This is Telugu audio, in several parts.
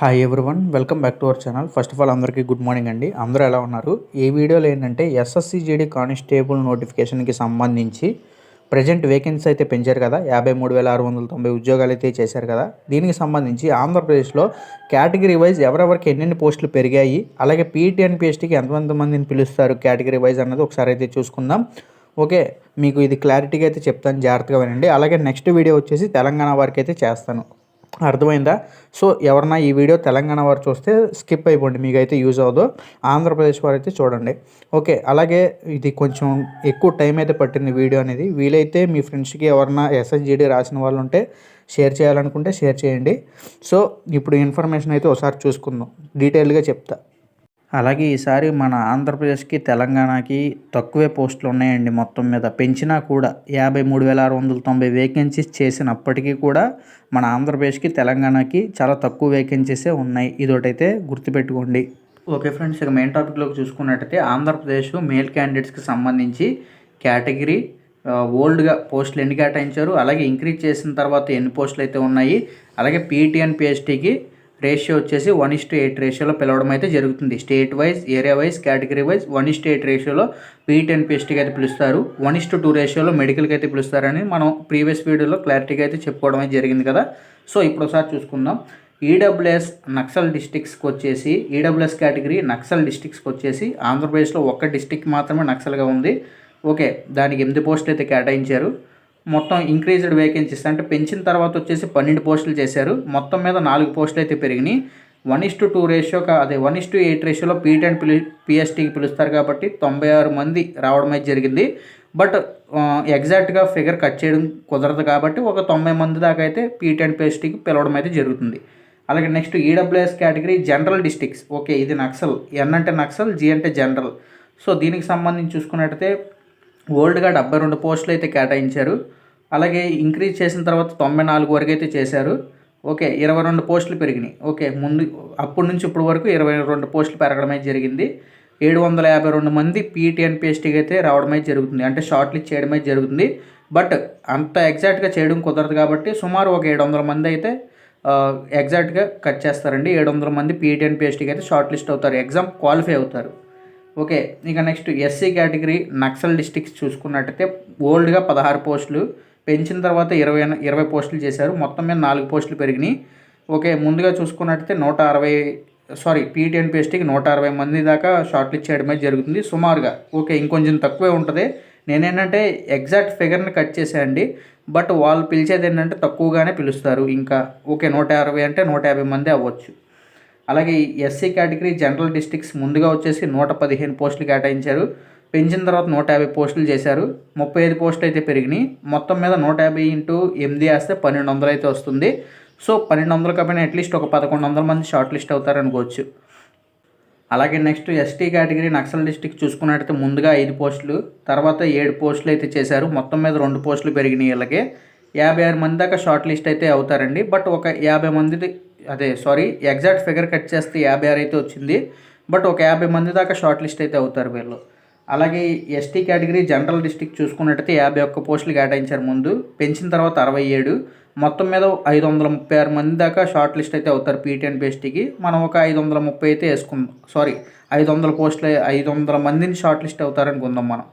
Hi everyone welcome back to our channel first of all అందరికీ గుడ్ మార్నింగ్ అండి. అందరూ ఎలా ఉన్నారు? ఈ వీడియోలో ఏంటంటే ఎస్ఎస్సిజిడి కానిస్టేబుల్ నోటిఫికేషన్కి సంబంధించి ప్రజెంట్ వేకెన్సీ అయితే పెంచారు కదా. యాభై మూడు వేల ఆరు వందల తొంభై ఉద్యోగాలు అయితే చేశారు కదా. దీనికి సంబంధించి ఆంధ్రప్రదేశ్లో కేటగిరీ వైజ్ ఎవరెవరికి ఎన్నెన్ని పోస్టులు పెరిగాయి అలాగే పీఈటీ అండ్ పిఎస్టీకి ఎంతమంది మందిని పిలుస్తారు కేటగిరీ వైజ్ అన్నది ఒకసారి అయితే చూసుకుందాం. ఓకే మీకు ఇది క్లారిటీగా అయితే చెప్తాను జాగ్రత్తగా వినండి. అలాగే నెక్స్ట్ వీడియో వచ్చేసి తెలంగాణ వారికి అయితే చేస్తాను. అర్థమైందా? సో ఎవరన్నా ఈ వీడియో తెలంగాణ వారు చూస్తే స్కిప్ అయిపోండి మీకైతే యూజ్ అవ్వదు. ఆంధ్రప్రదేశ్ వారు అయితే చూడండి. ఓకే అలాగే ఇది కొంచెం ఎక్కువ టైం అయితే పట్టింది వీడియో అనేది. వీలైతే మీ ఫ్రెండ్స్కి ఎవరన్నా ఎస్ఎస్జిడి రాసిన వాళ్ళు ఉంటే షేర్ చేయాలనుకుంటే షేర్ చేయండి. సో ఇప్పుడు ఇన్ఫర్మేషన్ అయితే ఒకసారి చూసుకుందాం. డీటెయిల్గా చెప్తా. అలాగే ఈసారి మన ఆంధ్రప్రదేశ్కి తెలంగాణకి తక్కువే పోస్టులు ఉన్నాయండి మొత్తం మీద. పెంచినా కూడా యాభై మూడు వేల ఆరు వందల తొంభై వేకెన్సీస్ చేసినప్పటికీ కూడా మన ఆంధ్రప్రదేశ్కి తెలంగాణకి చాలా తక్కువ వేకెన్సీసే ఉన్నాయి. ఇదొకటైతే గుర్తుపెట్టుకోండి. ఓకే ఫ్రెండ్స్ ఇక మెయిన్ టాపిక్లోకి చూసుకున్నట్టయితే ఆంధ్రప్రదేశ్ మేల్ క్యాండిడేట్స్కి సంబంధించి కేటగిరీ ఓల్డ్గా పోస్టులు ఎన్ని కేటాయించారు అలాగే ఇంక్రీజ్ చేసిన తర్వాత ఎన్ని పోస్టులు అయితే ఉన్నాయి అలాగే పీటీ అండ్ రేషియో వచ్చేసి వన్ ఇస్ టు ఎయిట్ రేషియోలో పిలవడం అయితే జరుగుతుంది. State wise area wise category wise one is to eight రేషియోలో పీటీ అండ్ పిఎస్టీకి అయితే పిలుస్తారు. వన్ ఇస్ టు టూ రేషియోలో మెడికల్కి అయితే పిలుస్తారని మనం ప్రీవియస్ వీడియోలో క్లారిటీగా అయితే చెప్పుకోవడం అయితే జరిగింది కదా. సో ఇప్పుడు ఒకసారి చూసుకుందాం. ఈడబ్ల్యూఎస్ నక్సల్ డిస్టిక్స్కి వచ్చేసి ఈడబ్ల్యూఎస్ కేటగిరీ నక్సల్ డిస్టిక్స్కి వచ్చేసి ఆంధ్రప్రదేశ్లో ఒక్క డిస్టిక్ మాత్రమే నక్సల్గా ఉంది. ఓకే దానికి ఎనిమిది పోస్టులు అయితే కేటాయించారు. మొత్తం ఇంక్రీజ్డ్ వేకెన్సీస్ అంటే పెంచిన తర్వాత వచ్చేసి పన్నెండు పోస్టులు చేశారు. మొత్తం మీద నాలుగు పోస్టులు అయితే పెరిగినాయి. One is to two ratio అదే వన్ ఇస్ టు ఎయిట్ రేషియోలో పీటీ అండ్ పిలి పిఎస్టీకి పిలుస్తారు కాబట్టి తొంభై ఆరు మంది రావడం అయితే జరిగింది. బట్ ఎగ్జాక్ట్గా ఫిగర్ కట్ చేయడం కుదరదు కాబట్టి ఒక తొంభై మంది దాకా అయితే పీటీ అండ్ పిఎస్టీకి పిలవడం అయితే జరుగుతుంది. అలాగే next EWS category general districts okay ఇది నక్సల్. ఎన్ అంటే నక్సల్ జి అంటే జనరల్ సో దీనికి సంబంధించి చూసుకున్నట్టయితే ఓల్డ్గా డెబ్బై రెండు పోస్టులు అయితే కేటాయించారు. అలాగే ఇంక్రీజ్ చేసిన తర్వాత తొంభై నాలుగు వరకు అయితే చేశారు. ఓకే ఇరవై రెండు పోస్టులు పెరిగినాయి. ఓకే ముందు అప్పటి నుంచి ఇప్పటి వరకు ఇరవై రెండు పోస్టులు పెరగడమే జరిగింది. ఏడు వందల యాభై రెండు మంది పీటీ అండ్ పిఎస్టీకి అయితే రావడమే జరుగుతుంది. అంటే షార్ట్ లిస్ట్ చేయడమే జరుగుతుంది. బట్ అంత ఎగ్జాక్ట్గా చేయడం కుదరదు కాబట్టి సుమారు ఒక ఏడు వందల మంది అయితే ఎగ్జాక్ట్గా కట్ చేస్తారండి. ఏడు వందల మంది పీటీ అండ్ పిఎస్టీకి అయితే షార్ట్ లిస్ట్ అవుతారు. ఎగ్జామ్ క్వాలిఫై అవుతారు. ఓకే ఇక next SC category Naxal districts చూసుకున్నట్టయితే ఓల్డ్గా పదహారు పోస్టులు పెంచిన తర్వాత ఇరవై ఇరవై పోస్టులు చేశారు. మొత్తం మీద నాలుగు పోస్టులు పెరిగినాయి. ఓకే ముందుగా చూసుకున్నట్టయితే నూట అరవై సారీ పీటీఎన్ పిఎస్టీకి నూట అరవై మంది దాకా షార్ట్ లిస్ట్ చేయడమే జరుగుతుంది. సుమారుగా ఓకే ఇంకొంచెం తక్కువే ఉంటుంది. నేనేంటంటే ఎగ్జాక్ట్ ఫిగర్ని కట్ చేసేయండి బట్ వాళ్ళు పిలిచేది ఏంటంటే తక్కువగానే పిలుస్తారు. ఇంకా ఓకే నూట అరవై అంటే నూట యాభై మంది అవ్వచ్చు. అలాగే ఎస్సీ కేటగిరీ జనరల్ డిస్ట్రిక్ట్స్ ముందుగా వచ్చేసి నూట పదిహేను పోస్టులు కేటాయించారు. పెంచిన తర్వాత నూట యాభై పోస్టులు చేశారు. ముప్పై ఐదు పోస్టులు అయితే పెరిగినాయి. మొత్తం మీద నూట యాభై ఇంటూ ఎనిమిది వేస్తే పన్నెండు వందలు అయితే వస్తుంది. సో పన్నెండు వందల కాబట్టి అట్లీస్ట్ ఒక పదకొండు వందల మంది షార్ట్ లిస్ట్ అవుతారనుకోవచ్చు అలాగే next ST category Naxal district చూసుకున్నట్టయితే ముందుగా ఐదు పోస్టులు తర్వాత ఏడు పోస్టులు అయితే చేశారు. మొత్తం మీద రెండు పోస్టులు పెరిగినాయి వీళ్ళకి యాభై ఆరు మంది దాకా షార్ట్ లిస్ట్ అయితే అవుతారండి. బట్ ఒక యాభై మంది అదే సారీ ఎగ్జాక్ట్ ఫిగర్ కట్ చేస్తే యాభై ఆరు అయితే వచ్చింది. బట్ ఒక యాభై మంది దాకా షార్ట్ లిస్ట్ అయితే అవుతారు వీళ్ళు. అలాగే ఎస్టీ కేటగిరీ జనరల్ డిస్టిక్ చూసుకున్నట్టయితే యాభై ఒక్క పోస్టులు కేటాయించారు ముందు. పెంచిన తర్వాత అరవై ఏడు. మొత్తం మీద ఐదు వందల ముప్పై ఆరు మంది దాకా షార్ట్ లిస్ట్ అయితే అవుతారు పీటీ అండ్ పిఎస్టీకి. మనం ఒక ఐదు వందల ముప్పై అయితే వేసుకుందాం. సారీ ఐదు వందల పోస్టులు ఐదు వందల మందిని షార్ట్ లిస్ట్ అవుతారనుకుందాం మనం.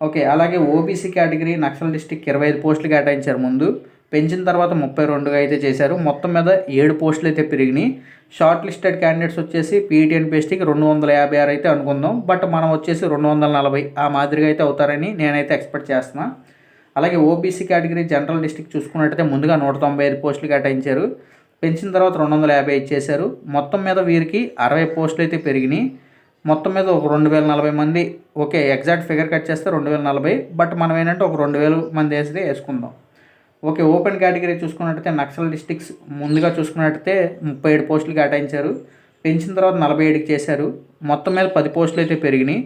ఓకే అలాగే ఓబీసీ కేటగిరీ నక్సల్ డిస్టిక్ ఇరవై ఐదు పోస్టులు కేటాయించారు ముందు. పెంచిన తర్వాత ముప్పై రెండుగా అయితే చేశారు. మొత్తం మీద ఏడు పోస్టులు అయితే పెరిగినాయి. షార్ట్ లిస్టెడ్ క్యాండిడేట్స్ వచ్చేసి పీఈటీ అండ్ పిఎస్టీకి రెండు వందల యాభై ఆరు అయితే అనుకుందాం. బట్ మనం వచ్చేసి రెండు వందల నలభై ఆ మాదిరిగా అయితే అవుతారని నేనైతే ఎక్స్పెక్ట్ చేస్తున్నా. అలాగే ఓబీసీ కేటగిరీ జనరల్ డిస్టిక్ చూసుకున్నట్టయితే ముందుగా నూట తొంభై ఐదు పోస్టులు కేటాయించారు పెంచిన తర్వాత రెండు వందల యాభై ఇచ్చేశారు మొత్తం మీద వీరికి అరవై పోస్టులు అయితే పెరిగినాయి. మొత్తం మీద ఒక రెండు వేల నలభై మంది ఓకే ఎగ్జాక్ట్ ఫిగర్ కట్ చేస్తే రెండు వేల నలభై. బట్ మనం ఏంటంటే ఒక రెండు వేలు మంది వేస్తే వేసుకుందాం. ఓకే ఓపెన్ కేటగిరీ చూసుకున్నట్టయితే నక్సల్ డిస్టిక్స్ ముందుగా చూసుకున్నట్టయితే ముప్పై ఏడు పోస్టులు కేటాయించారు. పెంచిన తర్వాత నలభై ఏడుకి చేశారు. మొత్తం మీద పది పోస్టులు అయితే పెరిగినాయి.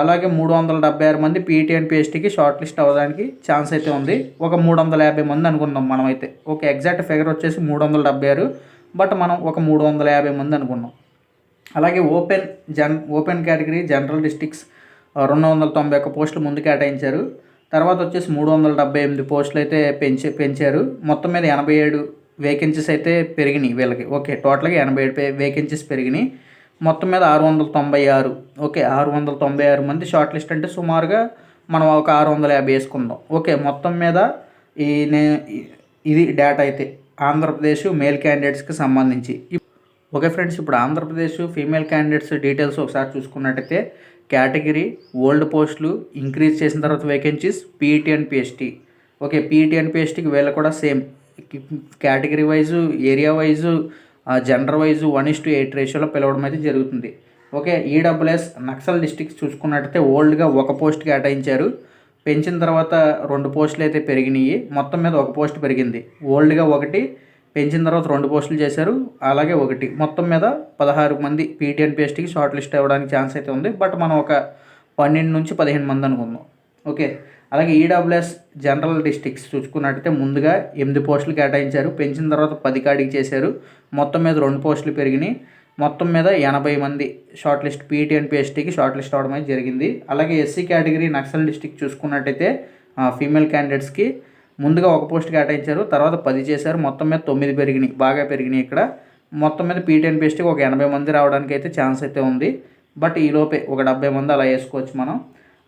అలాగే మూడు వందల డెబ్బై ఆరు మంది పీటీ అండ్ పిఎస్టీకి షార్ట్ లిస్ట్ అవ్వడానికి ఛాన్స్ అయితే ఉంది. ఒక మూడు వందల యాభై మంది అనుకుందాం మనమైతే. ఒక ఓకే ఎగ్జాక్ట్ ఫిగర్ వచ్చేసి మూడు వందల డెబ్బై ఆరు బట్ మనం ఒక మూడు వందల యాభై మంది అనుకున్నాం. అలాగే open gen open category general districts రెండు వందల తొంభై ఒక్క పోస్టులు ముందు కేటాయించారు. తర్వాత వచ్చేసి మూడు వందల డెబ్బై ఎనిమిది పోస్టులు అయితే పెంచి పెంచారు. మొత్తం మీద ఎనభై ఏడు వేకెన్సీస్ అయితే పెరిగినాయి వీళ్ళకి. ఓకే టోటల్గా ఎనభై ఏడు వేకెన్సీస్ పెరిగినాయి. మొత్తం మీద ఆరు వందల తొంభై ఆరు. ఓకే ఆరు వందల తొంభై ఆరు మంది షార్ట్ లిస్ట్ అంటే సుమారుగా మనం ఒక ఆరు వందల యాభై వేసుకుందాం. ఓకే మొత్తం మీద ఈ నే ఇది డేటా అయితే ఆంధ్రప్రదేశ్ మేల్ క్యాండిడేట్స్కి సంబంధించి. ఓకే ఫ్రెండ్స్ ఇప్పుడు ఆంధ్రప్రదేశ్ ఫీమేల్ క్యాండిడేట్స్ డీటెయిల్స్ ఒకసారి చూసుకున్నట్టయితే కేటగిరీ ఓల్డ్ పోస్టులు ఇంక్రీజ్ చేసిన తర్వాత vacancies PET and PST okay PET and పిఎస్టీకి వీళ్ళు కూడా same. Category wise area wise gender wise one is to eight రేషియోలో పిలవడం అయితే జరుగుతుంది. ఓకే ఈడబ్ల్యూఎస్ నక్సల్ డిస్టిక్స్ చూసుకున్నట్టయితే ఓల్డ్గా ఒక పోస్ట్ కేటాయించారు. పెంచిన తర్వాత రెండు పోస్టులు అయితే పెరిగినాయి. మొత్తం మీద ఒక పోస్ట్ పెరిగింది. ఓల్డ్గా ఒకటి పెంచిన తర్వాత రెండు పోస్టులు చేశారు. అలాగే ఒకటి. మొత్తం మీద పదహారు మంది పీటీఎన్ పిఎస్టీకి షార్ట్ లిస్ట్ అవ్వడానికి ఛాన్స్ అయితే ఉంది. బట్ మనం ఒక పన్నెండు నుంచి పదిహేను మంది అనుకుందాం. ఓకే అలాగే ఈడబ్ల్యూఎస్ జనరల్ డిస్టిక్స్ చూసుకున్నట్టయితే ముందుగా ఎనిమిది పోస్టులు కేటాయించారు. పెంచిన తర్వాత పది కాడికి చేశారు. మొత్తం మీద రెండు పోస్టులు పెరిగినాయి. మొత్తం మీద ఎనభై మంది షార్ట్ లిస్ట్ పీటీ అండ్ పిఎస్టీకి షార్ట్ లిస్ట్ అవడం అయితే జరిగింది. అలాగే ఎస్సీ కేటగిరీ నక్సల్ డిస్టిక్ చూసుకున్నట్టయితే ఫీమేల్ క్యాండిడేట్స్కి ముందుగా ఒక పోస్ట్ కేటాయించారు తర్వాత పది చేశారు మొత్తం మీద తొమ్మిది పెరిగినాయి బాగా పెరిగినాయి ఇక్కడ. మొత్తం మీద పీటీఎన్ పేస్ట్కి ఒక ఎనభై మంది రావడానికి అయితే ఛాన్స్ అయితే ఉంది. బట్ ఈ లోపే ఒక డెబ్బై మంది అలా వేసుకోవచ్చు మనం.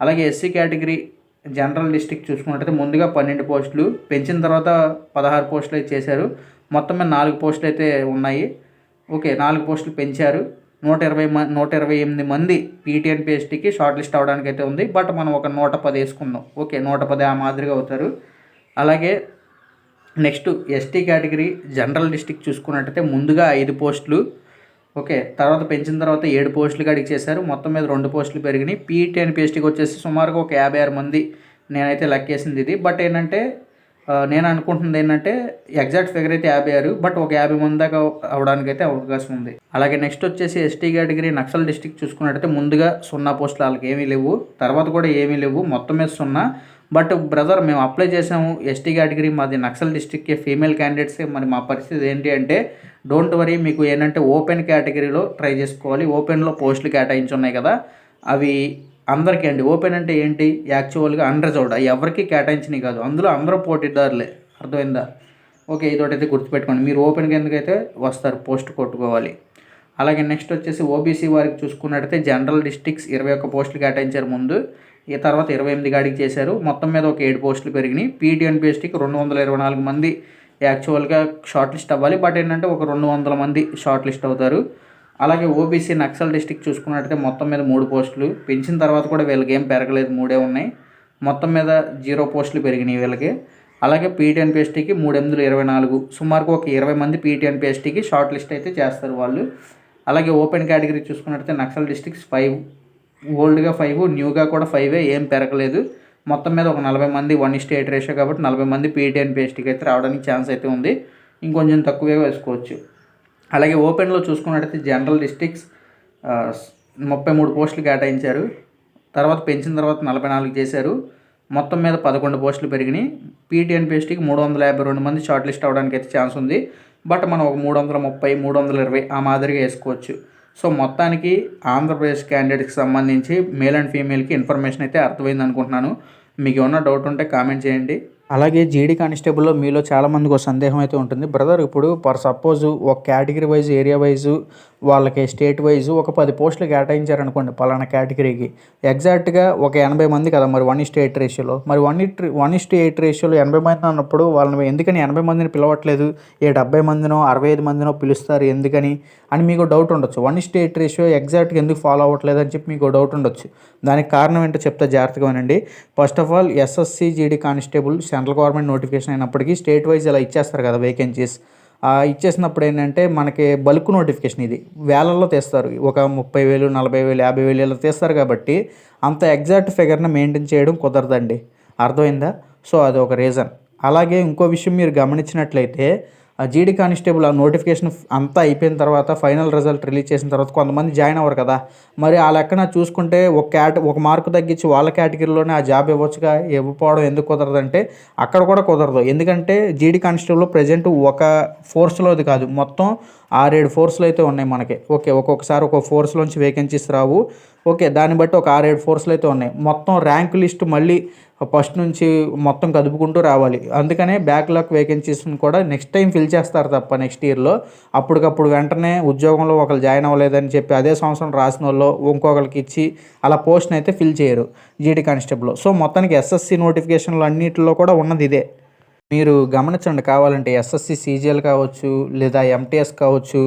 అలాగే ఎస్సీ కేటగిరీ జనరల్ డిస్టిక్ చూసుకున్నట్టయితే ముందుగా పన్నెండు పోస్టులు పెంచిన తర్వాత పదహారు పోస్టులు అయితే చేశారు. మొత్తం మీద నాలుగు పోస్టులు అయితే ఉన్నాయి. ఓకే నాలుగు పోస్టులు పెంచారు. నూట ఇరవై మ నూట ఇరవై ఎనిమిది మంది పీటీఎన్ పిఎస్టీకి షార్ట్ లిస్ట్ అవడానికి అయితే ఉంది. బట్ మనం ఒక నూట పది వేసుకుందాం. ఓకే నూట పది ఆ మాదిరిగా అవుతారు. అలాగే next ST category general district చూసుకున్నట్టయితే ముందుగా ఐదు పోస్టులు. ఓకే తర్వాత పెంచిన తర్వాత ఏడు పోస్టులు కాడికి చేశారు. మొత్తం మీద రెండు పోస్టులు పెరిగినాయి. పీఈటీ అండ్ పిఎస్టీకి వచ్చేసి సుమారుగా ఒక యాభై ఆరు మంది నేనైతే లెక్కేసింది ఇది. బట్ ఏంటంటే నేను అనుకుంటుంది ఏంటంటే ఎగ్జాక్ట్ ఫిగర్ అయితే యాభై ఆరు బట్ ఒక యాభై మంది దాకా అవడానికి అయితే అవకాశం ఉంది. అలాగే నెక్స్ట్ వచ్చేసి ఎస్టీ కేటగిరీ నక్సల్ డిస్టిక్ చూసుకున్నట్టయితే ముందుగా సున్నా పోస్టులు వాళ్ళకి ఏమీ లేవు. తర్వాత కూడా ఏమీ లేవు. మొత్తం మీద సున్నా బట్ బ్రదర్ మేము అప్లై చేసాము ఎస్టీ కేటగిరీ మాది నక్సల్ డిస్టిక్కే ఫీమేల్ క్యాండిడేట్సే. మరి మా పరిస్థితి ఏంటి అంటే డోంట్ వరీ మీకు ఏంటంటే ఓపెన్ కేటగిరీలో ట్రై చేసుకోవాలి. ఓపెన్లో పోస్టులు కేటాయించి ఉన్నాయి కదా. అవి అందరికీ అండి. ఓపెన్ అంటే ఏంటి? యాక్చువల్గా అన్రిజర్వ్డ్ అవి ఎవరికి కేటాయించినవి కాదు. అందులో అందరూ పోటీదారులే. అర్థమైందా? ఓకే ఇదొకటి అయితే గుర్తుపెట్టుకోండి. మీరు ఓపెన్కి ఎందుకైతే వస్తారు? పోస్ట్ కొట్టుకోవాలి. అలాగే నెక్స్ట్ వచ్చేసి ఓబీసీ వారికి చూసుకున్నట్టయితే జనరల్ డిస్ట్రిక్ట్స్ ఇరవై ఒక్క పోస్టులు కేటాయించారు ముందు. ఈ తర్వాత ఇరవై ఎనిమిది గాడికి చేశారు. మొత్తం మీద ఒక ఏడు పోస్టులు పెరిగినాయి. పీటీఎన్పిఎస్టీకి రెండు వందల ఇరవై నాలుగు మంది యాక్చువల్గా షార్ట్ లిస్ట్ అవ్వాలి. బట్ ఏంటంటే ఒక రెండు వందల మంది షార్ట్ లిస్ట్ అవుతారు. అలాగే ఓబీసీ నక్సల్ డిస్టిక్ చూసుకున్నట్టయితే మొత్తం మీద మూడు పోస్టులు. పెంచిన తర్వాత కూడా వీళ్ళకి ఏం పెరగలేదు. మూడే ఉన్నాయి. మొత్తం మీద జీరో పోస్టులు పెరిగినాయి వీళ్ళకి. అలాగే పీటీఎన్పిఎస్టీకి మూడు ఎనిమిదిలు ఇరవై నాలుగు. సుమారుగా ఒక ఇరవై మంది పీటీఎన్పిఎస్టీకి షార్ట్ లిస్ట్ అయితే చేస్తారు వాళ్ళు. అలాగే ఓపెన్ కేటగిరీ చూసుకున్నట్టయితే నక్సల్ డిస్టిక్స్ ఫైవ్ ఓల్డ్గా ఫైవ్ న్యూగా కూడా ఫైవే ఏం పెరగలేదు. మొత్తం మీద ఒక నలభై మంది వన్ ఇస్ట్ ఎయిట్ రేషియో కాబట్టి నలభై మంది పీటీఎన్ పేస్ట్కి అయితే రావడానికి ఛాన్స్ అయితే ఉంది. ఇంకొంచెం తక్కువే వేసుకోవచ్చు. అలాగే ఓపెన్లో చూసుకున్నట్టయితే జనరల్ డిస్ట్రిక్ట్స్ ముప్పై మూడు పోస్టులు కేటాయించారు. తర్వాత పెంచిన తర్వాత నలభై నాలుగు చేశారు. మొత్తం మీద పదకొండు పోస్టులు పెరిగినాయి. పీటీఎన్ పేస్ట్కి మూడు వందల యాభై రెండు మంది షార్ట్ లిస్ట్ అవడానికి అయితే ఛాన్స్ ఉంది. బట్ మనం ఒక మూడు వందల ముప్పై మూడు వందల ఇరవై ఆ మాదిరిగా వేసుకోవచ్చు. సో మొత్తానికి ఆంధ్రప్రదేశ్ క్యాండిడేట్కి సంబంధించి మేల్ అండ్ ఫీమేల్కి ఇన్ఫర్మేషన్ అయితే అర్థమైంది అనుకుంటున్నాను. మీకు ఏమన్నా డౌట్ ఉంటే కామెంట్ చేయండి. అలాగే జీడీ కానిస్టేబుల్లో మీలో చాలా మందికి ఒక సందేహం అయితే ఉంటుంది. బ్రదర్ ఇప్పుడు ఫర్ సపోజ్ ఒక కేటగిరీ వైజ్ ఏరియా వైజ్ వాళ్ళకి స్టేట్ వైజ్ ఒక పది పోస్టులు కేటాయించారనుకోండి పలానా కేటగిరీకి. ఎగ్జాక్ట్గా ఒక ఎనభై మంది కదా మరి వన్ ఇస్ట్ ఎయిట్ రేషియోలో మరి one it one is to eight రేషియోలో ఎనభై మంది అన్నప్పుడు వాళ్ళని ఎందుకని ఎనభై మందిని పిలవట్లేదు? ఏ డెబ్బై మందినో అరవై ఐదు మందినో పిలుస్తారు ఎందుకని? అని మీకు డౌట్ ఉండొచ్చు. వన్ ఇస్ట్ ఎయిట్ రేషియో ఎగ్జాక్ట్గా ఎందుకు ఫాలో అవ్వట్లేదు అని చెప్పి మీకు డౌట్ ఉండొచ్చు. దానికి కారణం ఏంటో చెప్తా జాగ్రత్తగా వినండి first of all SSC GD constable central government notification అయినప్పటికీ స్టేట్ వైజ్ ఇలా ఇచ్చేస్తారు కదా వేకెన్సీస్ ఇచ్చేసినప్పుడు ఏంటంటే మనకి బల్క్ నోటిఫికేషన్ ఇది. వేలల్లో తీస్తారు. ఒక ముప్పై వేలు నలభై వేలు యాభై వేలు ఇలా తీస్తారు కాబట్టి అంత ఎగ్జాక్ట్ ఫిగర్ని మెయింటైన్ చేయడం కుదరదండి. అర్థమైందా? సో అది ఒక రీజన్. అలాగే ఇంకో విషయం మీరు గమనించినట్లయితే ఆ జీడీ కానిస్టేబుల్ ఆ నోటిఫికేషన్ అంతా అయిపోయిన తర్వాత ఫైనల్ రిజల్ట్ రిలీజ్ చేసిన తర్వాత కొంతమంది జాయిన్ అవ్వరు కదా. మరి ఆ లెక్కన చూసుకుంటే ఒక క్యాట ఒక మార్కు తగ్గించి వాళ్ళ కేటగిరీలోనే ఆ జాబ్ ఇవ్వచ్చుగా ఇవ్వకపోవడం ఎందుకు కుదరదంటే అక్కడ కూడా కుదరదు. ఎందుకంటే జీడీ కానిస్టేబుల్ ప్రజెంట్ ఒక ఫోర్స్లోది కాదు. మొత్తం ఆరేడు ఫోర్స్లు అయితే ఉన్నాయి మనకి. ఓకే ఒక్కొక్కసారి ఒక్కొక్క ఫోర్స్లోంచి వేకెన్సీస్ రావు. ఓకే దాన్ని బట్టి ఒక ఆరేడు ఫోర్స్లు అయితే ఉన్నాయి. మొత్తం ర్యాంక్ లిస్ట్ మళ్ళీ ఫస్ట్ నుంచి మొత్తం కదుపుకుంటూ రావాలి. అందుకనే బ్యాక్లాగ్ వేకెన్సీస్ని కూడా నెక్స్ట్ టైం ఫిల్ చేస్తారు తప్ప నెక్స్ట్ ఇయర్లో. అప్పటికప్పుడు వెంటనే ఉద్యోగంలో ఒకరు జాయిన్ అవ్వలేదని చెప్పి అదే సంవత్సరం రాసిన వాళ్ళు ఇంకొకరికి ఇచ్చి అలా పోస్ట్ని అయితే ఫిల్ చేయరు జీడీ కానిస్టేబుల్. సో మొత్తానికి ఎస్ఎస్సి నోటిఫికేషన్లు అన్నిటిలో కూడా ఉన్నది ఇదే. మీరు గమనించండి కావాలంటే ఎస్ఎస్సి సీజీఎల్ కావచ్చు లేదా ఎంటీఎస్ కావచ్చు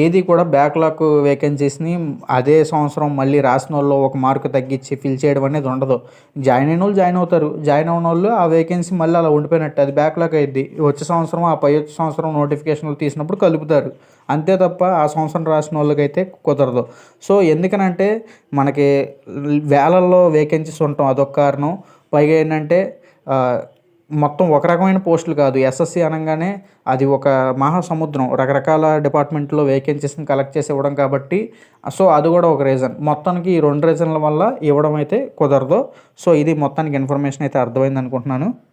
ఏది కూడా బ్యాక్లాగ్ వేకెన్సీస్ని అదే సంవత్సరం మళ్ళీ రాసిన వాళ్ళు ఒక మార్కు తగ్గించి ఫిల్ చేయడం అనేది ఉండదు. జాయిన్ అయిన వాళ్ళు జాయిన్ అవుతారు. జాయిన్ అయిన వాళ్ళు ఆ వేకెన్సీ మళ్ళీ అలా ఉండిపోయినట్టు. అది బ్యాక్లాగ్ అయ్యిద్ది వచ్చే సంవత్సరం ఆ పై వచ్చే సంవత్సరం నోటిఫికేషన్లు తీసినప్పుడు కలుపుతారు. అంతే తప్ప ఆ సంవత్సరం రాసిన వాళ్ళకైతే కుదరదు. సో ఎందుకనంటే మనకి వేలల్లో వేకెన్సీస్ ఉంటాం అదొక కారణం. పైగా ఏంటంటే మొత్తం ఒక రకమైన పోస్టులు కాదు. ఎస్ఎస్సి అనగానే అది ఒక మహాసముద్రం. రకరకాల డిపార్ట్మెంట్లో వేకెన్సీస్ని కలెక్ట్ చేసి ఇవ్వడం కాబట్టి సో అది కూడా ఒక రీజన్. మొత్తానికి ఈ రెండు రీజన్ల వల్ల ఇవ్వడం అయితే కుదరదు. సో ఇది మొత్తానికి ఇన్ఫర్మేషన్ అయితే అర్థమైంది అనుకుంటున్నాను.